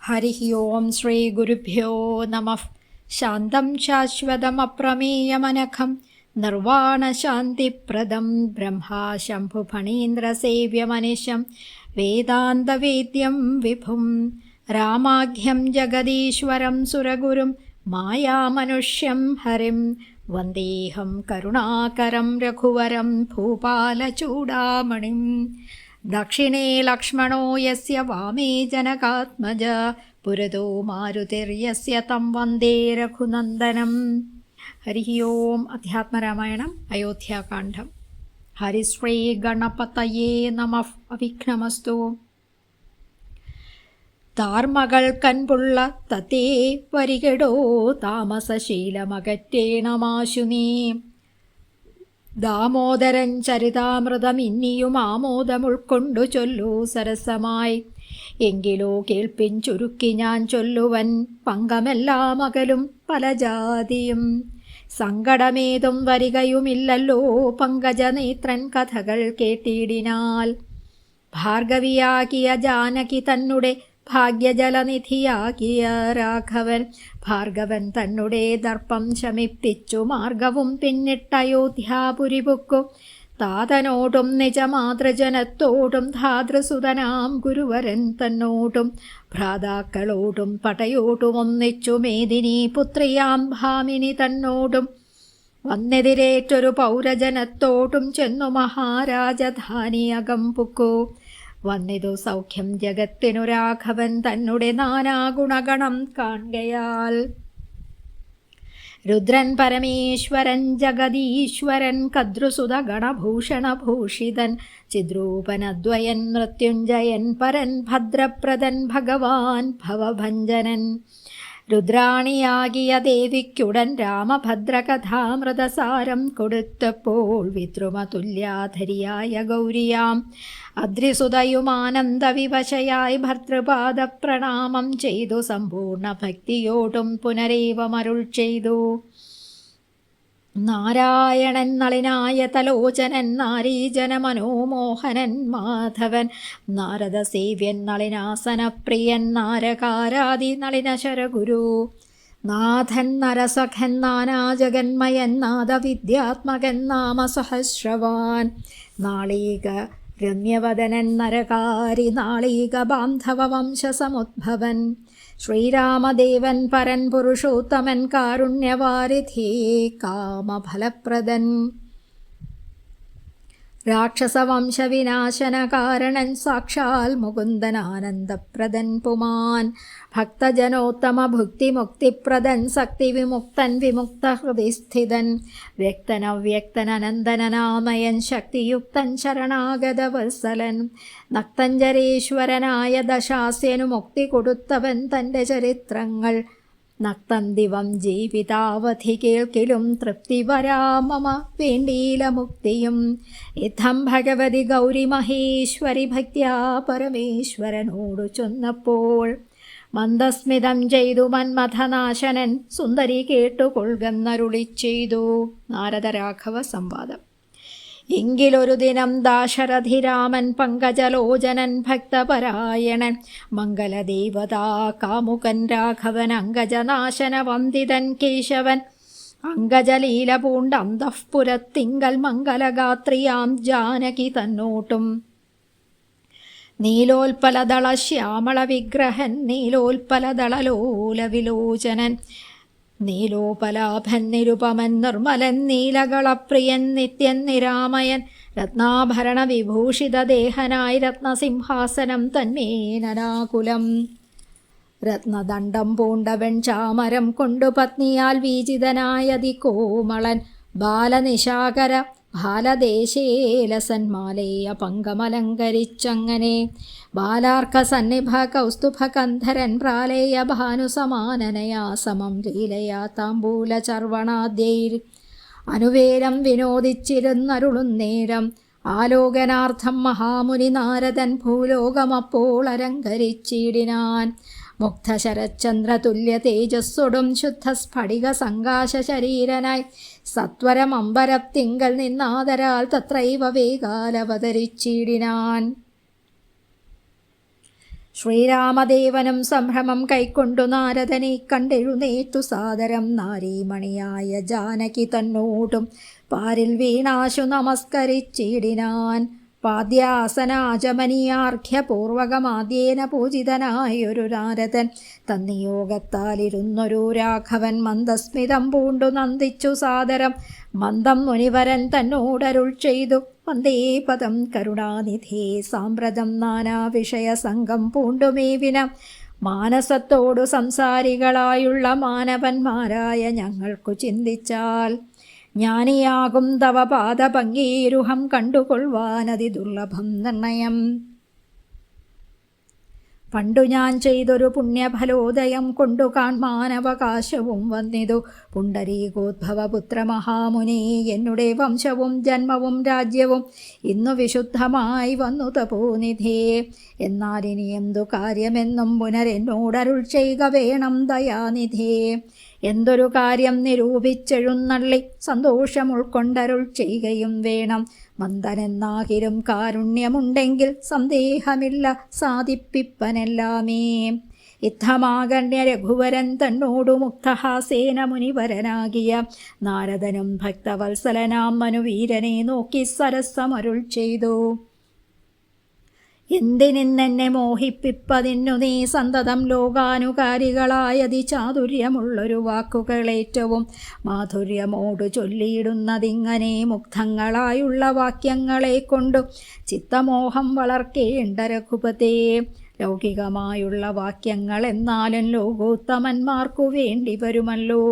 ഹരി ഓം ശ്രീ ഗുരുഭ്യോ നമ ശാന്തം ശാശ്വതമപ്രമേയമനഖം നിർവാണശാന്തിപ്രദം ബ്രഹ്മാശംഭുഫണീന്ദ്രസേവ്യമനിശം വേദാന്തവേദ്യം വിഭും രാമാഖ്യം ജഗദീശ്വരം സുരഗുരും മായാമനുഷ്യം ഹരിം വന്ദേഹം കരുണാകരം രഘുവരം ഭൂപാലചൂടാമണിം ദക്ഷിണേ ലക്ഷ്മണോ യസ്യ വാമേ ജനകാത്മജ? പുരതോ മാരുതിർയസ്യ തം വന്ദേ രഘുനന്ദനം. ഹരി ഓം അധ്യാത്മരാമായണം അയോധ്യാകാന്ഡം. ഹരിശ്രീ ഗണപതയേ നമ. അവിഘ്നമസ്തു. താർമകൾ കൺപുള്ള തത്തേ വരികടോ? താമസശീലമകറ്റേണമാശുനീ. ദാമോദരൻ ചരിതാമൃതം ആമോദം ആമോദമുൾക്കൊണ്ടു ചൊല്ലൂ സരസമായി. എങ്കിലോ കേൾപ്പിൻ ചുരുക്കി ഞാൻ ചൊല്ലുവൻ പങ്കമെല്ലാം അകലും പല ജാതിയും. സങ്കടമേതും വരികയുമില്ലല്ലോ പങ്കജനേത്രൻ കഥകൾ കേട്ടിടിനാൽ. ഭാർഗവിയാകിയ ജാനകി തന്നെ ഭാഗ്യജലനിധിയാകിയ രാഘവൻ ഭാർഗവൻ തന്നെ ദർപ്പം ശമിപ്പിച്ചു. മാർഗവും പിന്നിട്ടയോധ്യാപുരി പൊക്കു. താതനോടും നിജമാതൃജനത്തോടും ധാതൃസുതനാം ഗുരുവരൻ തന്നോടും ഭ്രാതാക്കളോടും പടയോടും ഒന്നിച്ചു മേദിനി പുത്രിയാം ഭാമിനി തന്നോടും വന്നെതിരേറ്റൊരു പൗരജനത്തോടും ചെന്നു മഹാരാജധാനിയകം പുക്കു. വന്നിതു സൗഖ്യം ജഗത്തിനു രാഘവൻ തന്നെ നാനാഗുണഗണം കാണുകയാൽ. രുദ്രൻ പരമേശ്വരൻ ജഗദീശ്വരൻ കദ്രുസുത ഗണഭൂഷണഭൂഷിതൻ ചിദ്രൂപനദ്വയൻ മൃത്യുഞ്ജയൻ പരൻ ഭദ്രപ്രദൻ ഭഗവാൻ ഭവഭഞ്ജനൻ. രുദ്രാണിയാകിയ ദേവിക്കുടൻ രാമഭദ്രകഥാമൃതസാരം കൊടുത്തപ്പോൾ വിദ്രുമതുല്യാധരിയായ ഗൗരിയാം അദ്രിസുതയുമാനന്ദവിവശയായി ഭർതൃപാദ പ്രണാമം ചെയ്തു സമ്പൂർണ ഭക്തിയോടും പുനരേവമരുൾ ചെയ്തു. നാരായണൻ നളിനായ തലോചനൻ നാരീജന മനോമോഹനൻ മാധവൻ നാരദ സേവ്യൻ നളിനാസനപ്രിയൻ നാരകാരാദി നളിന ശരഗുരു നാഥൻ നരസഖൻ നാനാജഗന്മയൻ നാദവിദ്യാത്മകൻ നാമസഹസ്രവാൻ നാളീക രമ്യവദനൻ നരകാരി നാളീക ബാന്ധവ വംശസമുദ്ഭവൻ. ശ്രീരാമദേവൻ പരൻ പുരുഷോത്തമൻ കാരുണ്യവാരിധി കാമഫലപ്രദൻ. രാക്ഷസവംശവിനാശനകാരണൻ സാക്ഷാൽ മുകുന്ദനാനന്ദപ്രദൻ പുമാൻ. ഭക്തജനോത്തമ ഭുക്തിമുക്തിപ്രദൻ ശക്തിവിമുക്തൻ വിമുക്തഹൃദിസ്ഥിതൻ സ്ഥിതൻ വ്യക്തനവ്യക്തനന്ദനനാമയൻ ശക്തിയുക്തൻ ശരണാഗതവത്സലൻ. നക്തഞ്ചരീശ്വരനായ ദശാസ്യനു മുക്തി കൊടുത്തവൻ തന്റെ ചരിത്രങ്ങൾ. നക്തം ദിവം ജീവിതാവധി കേൾക്കിലും തൃപ്തി വരാമമ വേണ്ടീല മുക്തിയും. ഇത്തം ഭഗവതി ഗൗരി മഹേശ്വരി ഭക്യാ പരമേശ്വരനോടു ചൊന്നപ്പോൾ മന്ദസ്മിതം ചെയ്തു മന്മഥനാശനൻ സുന്ദരി കേട്ടുകൊള്ളുന്നരുളി ചെയ്തു നാരദരാഘവ സംവാദം. എങ്കിലൊരു ദിനം ദാശരഥിരാമൻ പങ്കജലോചനൻ ഭക്തപരായണൻ മംഗലദേവതാ കാമുകൻ രാഘവൻ അങ്കജനാശന വന്ദിതൻ കേശവൻ അങ്കജലീല പൂണ്ട അന്തഃപുരത്തിങ്കൽ മംഗലഗാത്രിയാം ജാനകി തന്നോട്ടും. നീലോൽപ്പലദള ശ്യാമള വിഗ്രഹൻ നീലോൽപലദളലോല വിലോചനൻ നീലോപലാഭൻ നിരുപമൻ നിർമ്മലൻ നീലകളപ്രിയൻ നിത്യൻ നിരാമയൻ രത്നാഭരണ വിഭൂഷിത ദേഹനായി രത്നസിംഹാസനം തന്മേനനാകുലം രത്നദണ്ഡം പൂണ്ടവൻ ചാമരം കൊണ്ടു പത്നിയാൽ വീജിതനായതി കോമളൻ ബാലനിശാകര ബാലദേശേലസന്മാലേയ പങ്കമലങ്കരിച്ചങ്ങനെ ബാലാർക്ക സന്നിഭ കൗസ്തുഭ കന്ധരൻ പ്രാലേയ ഭാനുസമാനനയാ സമം ലീലയാ താമ്പൂല ചർവണാദ്യൈർ അനുവേരം വിനോദിച്ചിരുന്നരുളുന്നേരം ആലോകനാർത്ഥം മഹാമുനി നാരദൻ ഭൂലോകമപ്പോൾ അലങ്കരിച്ചിടിനാൻ. മുഗ്ധശരചന്ദ്രതുല്യ തേജസ്സൊടും ശുദ്ധ സ്ഫടിക സങ്കാശ ശരീരനായി സത്വരം അമ്പരത്തിങ്കൽ നിന്നാദരാൽ തത്രൈവ വേഗാലവതരിച്ചിടിനാൻ. ശ്രീരാമദേവനും സംഭ്രമം കൈക്കൊണ്ടു നാരദനെ കണ്ടെഴുന്നേറ്റു സാദരം നാരീമണിയായ ജാനകി തന്നോടും പാരിൽ വീണാശു നമസ്കരിച്ചിടിനാൻ. പാദ്യാസനാചമനിയാർഘ്യപൂർവകമാദ്യേന പൂജിതനായൊരു നാരദൻ. തന്നിയോഗത്താലിരുന്നൊരു രാഘവൻ മന്ദസ്മിതം പൂണ്ടു നന്ദിച്ചു സാദരം. മന്ദം മുനിവരൻ തന്നോടരുൾ ചെയ്തു. വന്ദേപദം കരുണാനിധേ സാമ്പ്രതം നാനാവിഷയ സംഘം പൂണ്ടുമേവിന മാനസത്തോടു സംസാരികളായുള്ള മാനവന്മാരായ ഞങ്ങൾക്കു ചിന്തിച്ചാൽ ജ്ഞാനിയാകും തവ പാദഭംഗീരുഹം കണ്ടുകൊള്ളുവാനതി ദുർലഭം നിർണയം. പണ്ടു ഞാൻ ചെയ്തൊരു പുണ്യഫലോദയം കൊണ്ടു കാൺമാനവകാശവും വന്നിതു. പുണ്ടരീകോദ്ഭവപുത്ര മഹാമുനി എന്നുടെ വംശവും ജന്മവും രാജ്യവും ഇന്നു വിശുദ്ധമായി വന്നു തപോനിധിയെ എന്നാൽ ഇനി എന്തു കാര്യമെന്നും പുനരെന്നോടരുൾ ചെയ്യുക വേണം ദയാനിധിയെ എന്തൊരു കാര്യം നിരൂപിച്ചെഴുന്നള്ളി സന്തോഷം ഉൾക്കൊണ്ടരുൾ ചെയ്യുകയും വേണം. മന്ദനെന്നാകിലും കാരുണ്യമുണ്ടെങ്കിൽ സന്ദേഹമില്ല സാധിപ്പിപ്പനെല്ലാമേ. യുദ്ധമാകണ്യ രഘുവരൻ തന്നോടു മുക്തഹാസേന മുനിവരനാകിയ നാരദനും ഭക്തവത്സലനാം മനുവീരനെ നോക്കി സരസമരുൾ ചെയ്തു. എന്തിനിന്നെന്നെ മോഹിപ്പിപ്പതിന്നു നീ സന്തതം ലോകാനുകാരികളായതി ചാതുര്യമുള്ളൊരു വാക്കുകളേറ്റവും മാധുര്യമോടു ചൊല്ലിയിടുന്നതിങ്ങനെ മുഗ്ധങ്ങളായുള്ള വാക്യങ്ങളെ കൊണ്ടു ചിത്തമോഹം വളർക്കേണ്ട രഘുപതേ. ലൗകികമായുള്ള വാക്യങ്ങൾ എന്നാലും ലോകോത്തമന്മാർക്കു വേണ്ടി വരുമല്ലോ.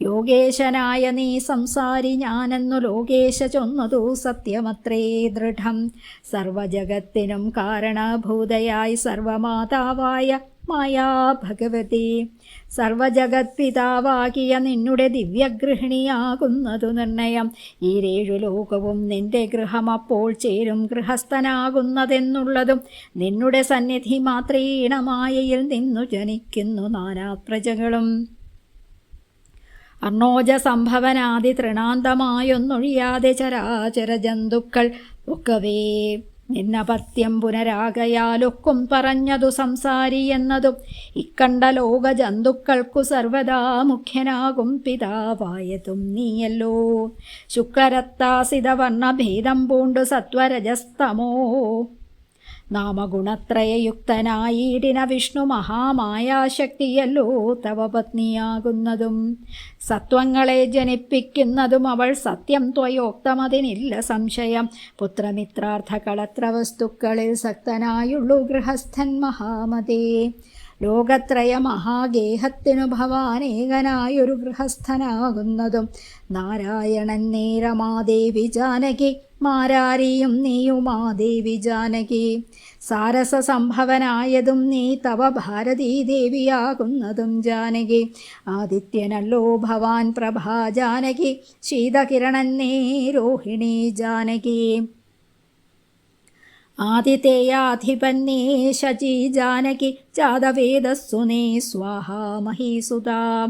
യോഗേശനായ നീ സംസാരി ഞാനെന്നു ലോകേശ ചൊന്നതു സത്യമത്രേ ദൃഢം. സർവജഗത്തിനും കാരണഭൂതയായി സർവമാതാവായ മായാ ഭഗവതി സർവജഗത്പിതാവാകിയ നിന്നുടെ ദിവ്യഗൃഹിണിയാകുന്നതു നിർണയം. ഈ രേഴു ലോകവും നിന്റെ ഗൃഹം അപ്പോൾ ചേരും ഗൃഹസ്ഥനാകുന്നതെന്നുള്ളതും നിന്നുടെ സന്നിധി മാത്രീണമായയിൽ നിന്നു ജനിക്കുന്നു നാനാപ്രജകളും. അർണോജ സംഭവനാദി തൃണാന്തമായൊന്നൊഴിയാതെ ചരാചര ജന്തുക്കൾ ഒക്കവേ. നിന്നപത്യം പുനരാകയാലൊക്കും പറഞ്ഞതു സംസാരി എന്നതും ഇക്കണ്ട ലോക ജന്തുക്കൾക്കു സർവദാ മുഖ്യനാകും പിതാവായതും നീയല്ലോ. ശുക്രരത്താസിതവർണഭേദം പൂണ്ടു സത്വരജസ്തമോ. നാമഗുണത്രയയുക്തനായിടിന വിഷ്ണു മഹാമായാശക്തിയല്ലോ തവ പത്നിയാകുന്നതും സത്വങ്ങളെ ജനിപ്പിക്കുന്നതും അവൾ സത്യം ത്വയോക്തമതിനില്ല സംശയം. പുത്രമിത്രാർത്ഥ കളത്ര വസ്തുക്കളിൽ സക്തനായുള്ളു ഗൃഹസ്ഥൻ മഹാമതേ. ലോകത്രയ മഹാഗേഹത്തിനു ഭവാനേകനായൊരു ഗൃഹസ്ഥനാകുന്നതും നാരായണൻ നേരമാദേവി ജാനകി മാരാരിയും നീയുമാദേവി ജാനകി. സാരസ സംഭവനായതും നീ തവ ഭാരതീ ദേവിയാകുന്നതും ജാനകി. ആദിത്യനല്ലോ ഭവാൻ പ്രഭാ ജാനകി ശീതകിരണൻ നീ രോഹിണി ജാനകി. ആദിതേയാധിപന്നേ ശചി ജാനകി ജാതവേദസ്സു നേ സ്വാഹാ മഹീസുതാ.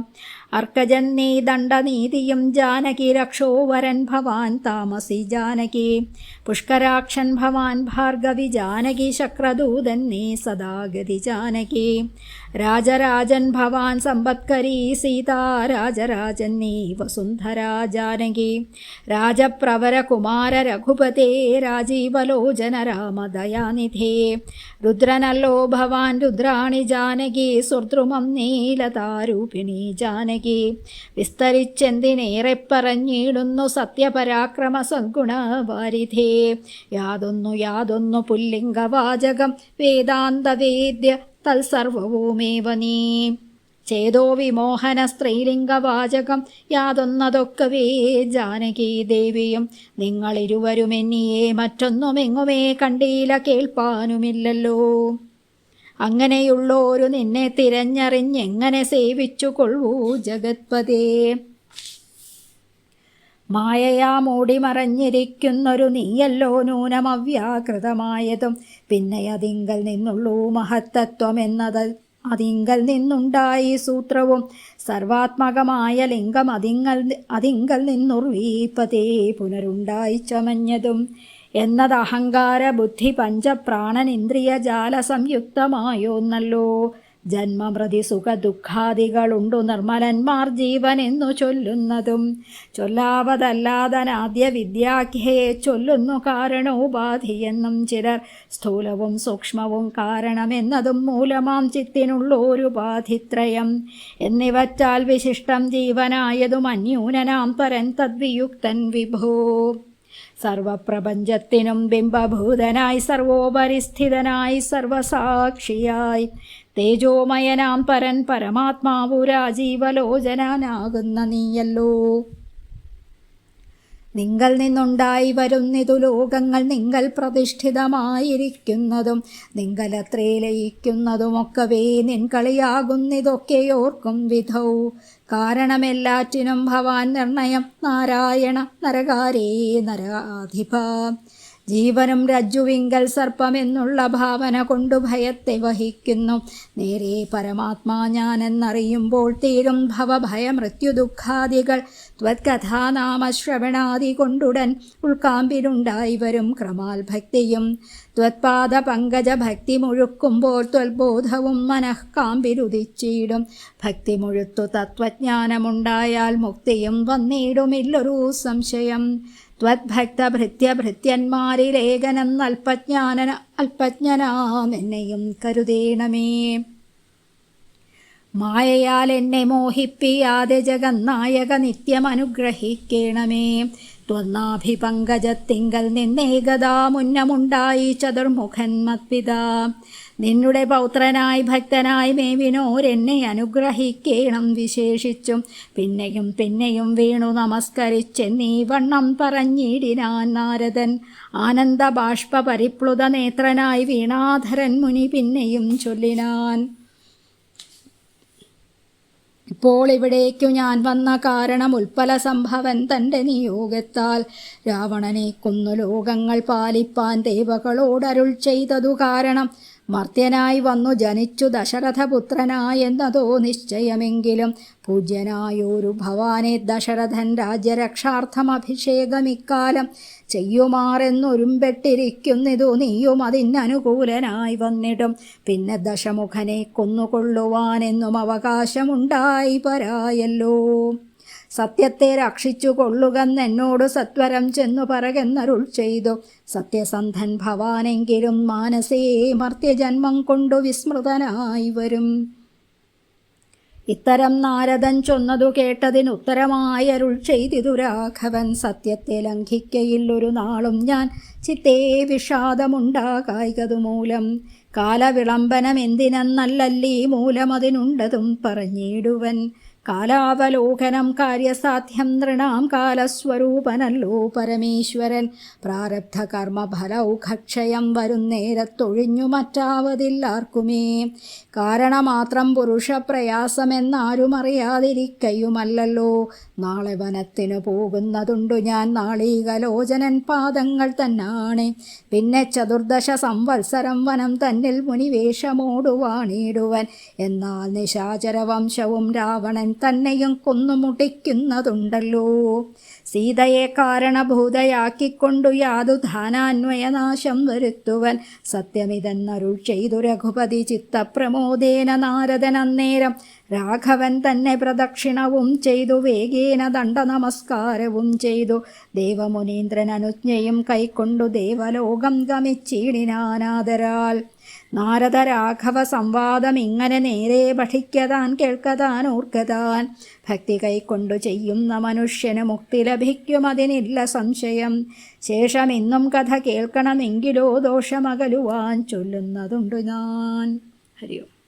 അർക്കജന്നേ ദണ്ഡനീതിയും ജാനകി രക്ഷോവരൻ ഭവാൻ താമസി ജാനകി. പുഷ്കരാക്ഷൻ ഭവാൻ ഭാർഗവി ജാനകി ശക്രദൂതന്നേ സദാഗതി ജാനകി. രാജരാജൻ ഭവാൻ സമ്പത്കരീ സീതാ രാജരാജൻ നീ വസുന്ധരാ ജാനകി. രാജപ്രവര കുമാര രഘുപതേ രാജീവലോചന രാമദയാനിധേ. രുദ്രനല്ലോ ഭവാൻ രുദ്രാണി ജാനകി സുർദ്രുമം നീലതാരൂപിണി ജാനകി. വിസ്തരിച്ചെന്തിനേറെ പറഞ്ഞിടുന്നു സത്യപരാക്രമ സദ്ഗുണവാരിധേ. യാതൊന്നു യാതൊന്നു പുല്ലിംഗവാചകം വേദാന്തവേദ്യ തത്സർവവുമേവ നീ. ചേതോ വിമോഹന സ്ത്രീലിംഗവാചകം യാതൊന്നതൊക്കവേ ജാനകി ദേവിയും. നിങ്ങളിരുവരും എന്നിയെ മറ്റൊന്നുമെങ്ങുമേ കണ്ടീല കേൾപ്പാനുമില്ലല്ലോ. അങ്ങനെയുള്ളോരു നിന്നെ തിരഞ്ഞറിഞ്ഞെങ്ങനെ സേവിച്ചു കൊള്ളൂ ജഗത്പതേ. മായയാ മൂടി മറഞ്ഞിരിക്കുന്നൊരു നീയല്ലോ നൂനമവ്യാകൃതമായതും പിന്നെ അതിങ്കൽ നിന്നുള്ളൂ മഹത്തത്വം എന്നത്. അതിങ്കൽ നിന്നുണ്ടായി സൂത്രവും. സർവാത്മകമായ ലിംഗം അതിങ്കൽ അതിങ്കൽ നിന്നുർവീപതേ പുനരുണ്ടായി ചമഞ്ഞതും. എന്നത് അഹങ്കാര ബുദ്ധി പഞ്ചപ്രാണൻ ഇന്ദ്രിയ ജാല സംയുക്തമായോന്നല്ലോ ജന്മമൃതി സുഖ ദുഃഖാദികളുണ്ടു നിർമ്മലന്മാർ ജീവൻ എന്നു ചൊല്ലുന്നതും ചൊല്ലാവതല്ലാതനാദ്യ വിദ്യാഖ്യയെ ചൊല്ലുന്നു കാരണോപാധിയെന്നും ചിലർ സ്ഥൂലവും സൂക്ഷ്മവും കാരണമെന്നതും മൂലമാം ചിത്തിനുള്ളോരുപാധിത്രയം എന്നിവറ്റാൽ വിശിഷ്ടം ജീവനായതും അന്യൂനനാം പരൻ തദ്വിയുക്തൻ വിഭൂ. സർവപ്രപഞ്ചത്തിനും ബിംബഭൂതനായി സർവോപരിസ്ഥിതനായി സർവസാക്ഷിയായി തേജോമയനാം പരൻ പരമാത്മാവു രാജീവലോചനാനാകുന്ന നീയല്ലോ. നിങ്ങൾ നിന്നുണ്ടായി വരുന്നിതു ലോകങ്ങൾ നിങ്ങൾ പ്രതിഷ്ഠിതമായിരിക്കുന്നതും നിങ്ങളത്രേ ലയിക്കുന്നതുമൊക്കവേ നിൻ കളിയാകുന്നിതൊക്കെയോർക്കും വിധൗ. കാരണമെല്ലാറ്റിനും ഭവാൻ നിർണയം നാരായണ നരകാരേ നരാധിപ. ജീവനും രജ്ജുവിങ്കൽ സർപ്പമെന്നുള്ള ഭാവന കൊണ്ടു ഭയത്തെ വഹിക്കുന്നു. നേരെ പരമാത്മാ ഞാൻ എന്നറിയുമ്പോൾ തീരും ഭവഭയ മൃത്യുദുഃഖാദികൾ. ത്വത്കഥാനാമശ്രവണാദി കൊണ്ടുടൻ ഉൾക്കാമ്പിലുണ്ടായി വരും ക്രമാൽ ഭക്തിയും ത്വത്പാദ പങ്കജ ഭക്തി മുഴുക്കുമ്പോൾ ത്വത്ബോധവും മനഃക്കാമ്പിലുദിച്ചിടും ഭക്തി മുഴുത്തു തത്വജ്ഞാനമുണ്ടായാൽ മുക്തിയും വന്നിടുമില്ലൊരു സംശയം. ത്വദ്ഭക്തഭൃത്യഭൃത്യന്മാരിലേഖനം അല്പജ്ഞാന എന്നെയും കരുതേണമേ. മായയാൽ എന്നെ മോഹിപ്പിയാതെ ജഗന്നായക നിത്യം അനുഗ്രഹിക്കണമേ. ത്വന്നാഭിപങ്കജത്തിങ്കൽ നിന്നേകദാ മുന്നമുണ്ടായി ചതുർമുഖൻ നിന്നുടെ പൗത്രനായി ഭക്തനായി മേവിനോരെന്നെ അനുഗ്രഹിക്കേണം വിശേഷിച്ചും. പിന്നെയും പിന്നെയും വീണു നമസ്കരിച്ചെന്നീ വണ്ണം പറഞ്ഞിടിനാൻ നാരദൻ. ആനന്ദ ബാഷ്പ പരിപ്ലുത നേത്രനായി വീണാധരൻ മുനി പിന്നെയും ചൊല്ലിനാൻ. ഇപ്പോൾ ഇവിടേക്കു ഞാൻ വന്ന കാരണം ഉൽപ്പല സംഭവൻ തന്റെ നിയോഗത്താൽ. രാവണനെ കൊന്നു ലോകങ്ങൾ പാലിപ്പാൻ ദേവകളോടരുൾ ചെയ്തതു കാരണം മർത്യനായി വന്നു ജനിച്ചു ദശരഥപുത്രനായെന്നതോ നിശ്ചയമെങ്കിലും പൂജ്യനായൊരു ഭവാനെ ദശരഥൻ രാജ്യരക്ഷാർത്ഥം അഭിഷേകം അഭിഷേകമിക്കാലം ചെയ്യുമാറെന്നൊരുമ്പെട്ടിരിക്കുന്നിതു നീയും അതിനനുകൂലനായി വന്നിടും. പിന്നെ ദശമുഖനെ കൊന്നുകൊള്ളുവാനെന്നും അവകാശമുണ്ടായി പരായല്ലോ. സത്യത്തെ രക്ഷിച്ചു കൊള്ളുകന്നെന്നോട് സത്വരം ചെന്നു പറകെന്നരുൾ ചെയ്തു. സത്യസന്ധൻ ഭവാനെങ്കിലും മാനസേ മർത്യജന്മം കൊണ്ടു വിസ്മൃതനായി വരും. ഇത്തരം നാരദൻ ചൊന്നതു കേട്ടതിന് ഉത്തരമായി അരുൾ ചെയ്തിതു രാഘവൻ. സത്യത്തെ ലംഘിക്കയില്ലൊരു നാളും ഞാൻ ചിത്തേ വിഷാദമുണ്ടാകായകതു മൂലം കാലവിളംബനം എന്തിനെന്നല്ലല്ലീ മൂലമതിനുണ്ടതും പറഞ്ഞിടുവൻ. കാലാവലോകനം കാര്യസാധ്യം നൃണാം കാലസ്വരൂപനല്ലോ പരമേശ്വരൻ. പ്രാരബ്ധ കർമ്മഫലൗഖക്ഷയം വരുന്നേരത്തൊഴിഞ്ഞു മറ്റാവതില്ലാർക്കുമേ. കാരണമാത്രം പുരുഷപ്രയാസമെന്നാരും അറിയാതിരിക്കയുമല്ലല്ലോ നാളെ വനത്തിനു പോകുന്നതുണ്ടു ഞാൻ. നാളീകലോചനൻ പാദങ്ങൾ തന്നാണ്. പിന്നെ ചതുർദശ സംവത്സരം വനം തന്നിൽ മുനിവേഷമോടുവാണിടുവൻ. എന്നാൽ നിശാചരവംശവും രാവണൻ തന്നെയും കൊന്നുമുട്ടിക്കുന്നതുണ്ടല്ലോ സീതയെ കാരണഭൂതയാക്കിക്കൊണ്ടു യാതു ധാനാന്വയനാശം വരുത്തുവൻ. സത്യമിതെന്നരുൾ ചെയ്തു രഘുപതി ചിത്തപ്രമോദേന നാരദൻ അന്നേരം. രാഘവൻ തന്നെ പ്രദക്ഷിണവും ചെയ്തു വേഗേന ദണ്ഡനമസ്കാരവും ചെയ്തു. ദേവമുനീന്ദ്രൻ അനുജ്ഞയും കൈക്കൊണ്ടു ദേവലോകം ഗമിച്ചിടിനാനാദരാൽ നാരദ രാഘവ സംവാദം ഇങ്ങനെ നേരെ പഠിക്കതാൻ കേൾക്കതാൻ ഓർക്കതാൻ. ഭക്തി കൈക്കൊണ്ടു ചെയ്യുന്ന മനുഷ്യന് മുക്തി ലഭിക്കും അതിനില്ല സംശയം. ശേഷം ഇന്നും കഥ കേൾക്കണമെങ്കിലോ ദോഷമകലുവാൻ ചൊല്ലുന്നതുണ്ട് ഞാൻ. ഹരിയോ.